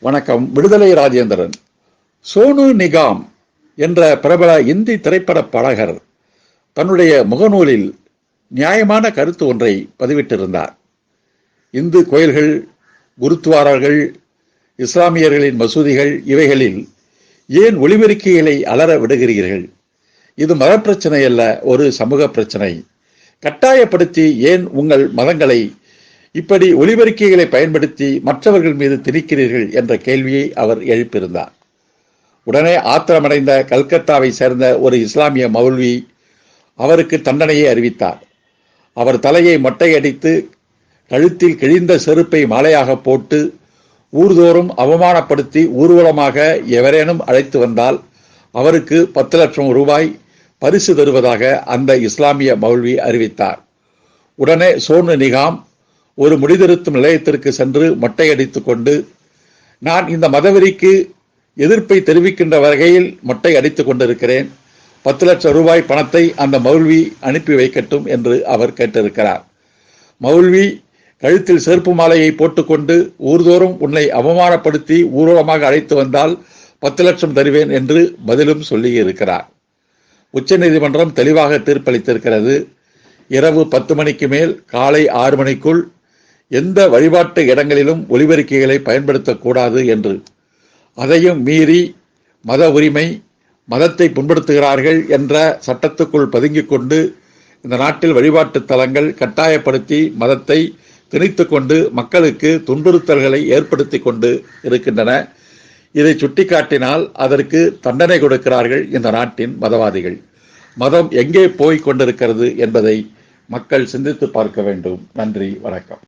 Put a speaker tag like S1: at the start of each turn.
S1: வணக்கம். விடுதலை ராஜேந்திரன். சோனு நிகாம் என்ற பிரபல இந்தி திரைப்பட பாடகர் தன்னுடைய முகநூலில் நியாயமான கருத்து ஒன்றை பதிவிட்டிருந்தார். இந்து கோயில்கள் குருத்வாரார்கள் இஸ்லாமியர்களின் மசூதிகள் இவைகளில் ஏன் ஒளிபெருக்கிகளை அலற விடுகிறீர்கள்? இது மத பிரச்சனை அல்ல ஒரு சமூக பிரச்சனை. கட்டாயப்படுத்தி ஏன் உங்கள் மதங்களை இப்படி ஒலிபெருக்கிகளை பயன்படுத்தி மற்றவர்கள் மீது திணிக்கிறீர்கள் என்ற கேள்வியை அவர் எழுப்பியிருந்தார். உடனே ஆத்திரமடைந்த கல்கத்தாவை சேர்ந்த ஒரு இஸ்லாமிய மௌல்வி அவருக்கு தண்டனையை அறிவித்தார். அவர் தலையை மொட்டையடித்து கழுத்தில் கிழிந்த செருப்பை மாலையாக போட்டு ஊர்தோறும் அவமானப்படுத்தி ஊர்வலமாக எவரேனும் அழைத்து வந்தால் அவருக்கு பத்து லட்சம் ரூபாய் பரிசு தருவதாக அந்த இஸ்லாமிய மௌல்வி அறிவித்தார். உடனே சோனு நிகாம் ஒரு முடிதிருத்தும் நிலையத்திற்கு சென்று மொட்டையடித்து கொண்டு நான் இந்த மதவெறிக்கு எதிர்ப்பை தெரிவிக்கின்ற வகையில் மொட்டை அடித்துக் கொண்டிருக்கிறேன். பத்து லட்சம் ரூபாய் பணத்தை அந்த மௌல்வி அனுப்பி வைக்கட்டும் என்று அவர் கேட்டிருக்கிறார். மௌல்வி கழுத்தில் செருப்பு மாலையை போட்டுக்கொண்டு ஊர்தோறும் உன்னை அவமானப்படுத்தி ஊர்வலமாக அழைத்து வந்தால் பத்து லட்சம் தருவேன் என்று பதிலும் சொல்லி இருக்கிறார் உச்சநீதிமன்றம் தெளிவாக தீர்ப்பளித்திருக்கிறது. இரவு பத்து மணிக்கு மேல் காலை ஆறு மணிக்குள் எந்த வழிபாட்டு இடங்களிலும் ஒலிபெருக்கிகளை பயன்படுத்தக்கூடாது என்று. அதையும் மீறி மத உரிமை மதத்தை புண்படுத்துகிறார்கள் என்ற சட்டத்துக்குள் பதுங்கிக் கொண்டு இந்த நாட்டில் வழிபாட்டு தலங்கள் கட்டாயப்படுத்தி மதத்தை திணித்து கொண்டு மக்களுக்கு துன்புறுத்தல்களை ஏற்படுத்தி கொண்டு இருக்கின்றன. இதை சுட்டிக்காட்டினால் அதற்கு தண்டனை கொடுக்கிறார்கள் இந்த நாட்டின் மதவாதிகள். மதம் எங்கே போய் கொண்டிருக்கிறது என்பதை மக்கள் சிந்தித்து பார்க்க வேண்டும். நன்றி வணக்கம்.